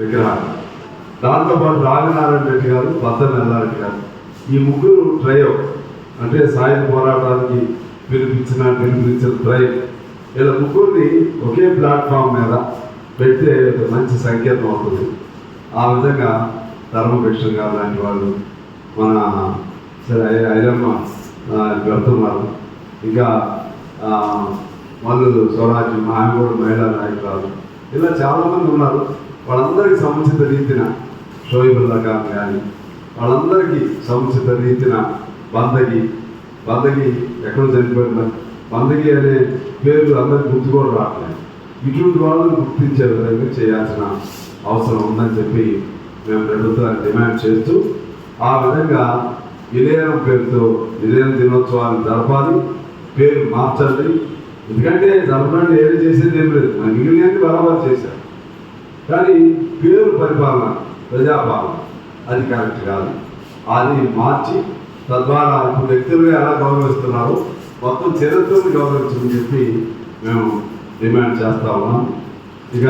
విగ్రహాలు దాంతోపాటు రాజనారాయణ రెడ్డి గారు బద్దం ఎల్లారెడ్డి గారు. ఈ ముగ్గురు ట్రయో అంటే సాయుధ పోరాటానికి పిలిపించిన పిలిపించిన ట్రయో. ఇలా ముగ్గురిని ఒకే ప్లాట్ఫామ్ మీద పెడితే ఒక మంచి సంకేతం అవుతుంది. ఆ విధంగా ధర్మకృష్ణ గారు లాంటి వాళ్ళు మన సరే ఐరమ్మ పెడుతున్నారు ఇంకా వాళ్ళు స్వరాజ్యం ఆమె కూడా మహిళా నాయకురాలు. ఇలా చాలామంది ఉన్నారు. వాళ్ళందరికీ సముచిత రీతిన షోయిబుల్లా ఖాన్ కానీ వాళ్ళందరికీ సముచిత రీతిన బందగి బందగి ఎక్కడ చనిపోయిన బందగి అనే పేరు అందరికి గుర్తు కూడా రావట్లేదు. ఇటువంటి వాళ్ళని గుర్తించే విధంగా చేయాల్సిన అవసరం ఉందని చెప్పి మేము ప్రభుత్వాన్ని డిమాండ్ చేస్తూ ఆ విధంగా విలీనం పేరుతో విలీన దినోత్సవాన్ని జరపాలి పేరు మార్చండి ఎందుకంటే జరపడానికి ఏది చేసేది ఏం లేదు. మన మిగిలిన బరాబర్ చేశారు. కానీ పేరు పరిపాలన ప్రజాపాలన అది కరెక్ట్ కాదు. అది మార్చి తద్వారా ఇప్పుడు వ్యక్తులుగా ఎలా గౌరవిస్తున్నారు మొత్తం చరిత్రను గౌరవించమని చెప్పి మేము డిమాండ్ చేస్తా ఉన్నాం. ఇక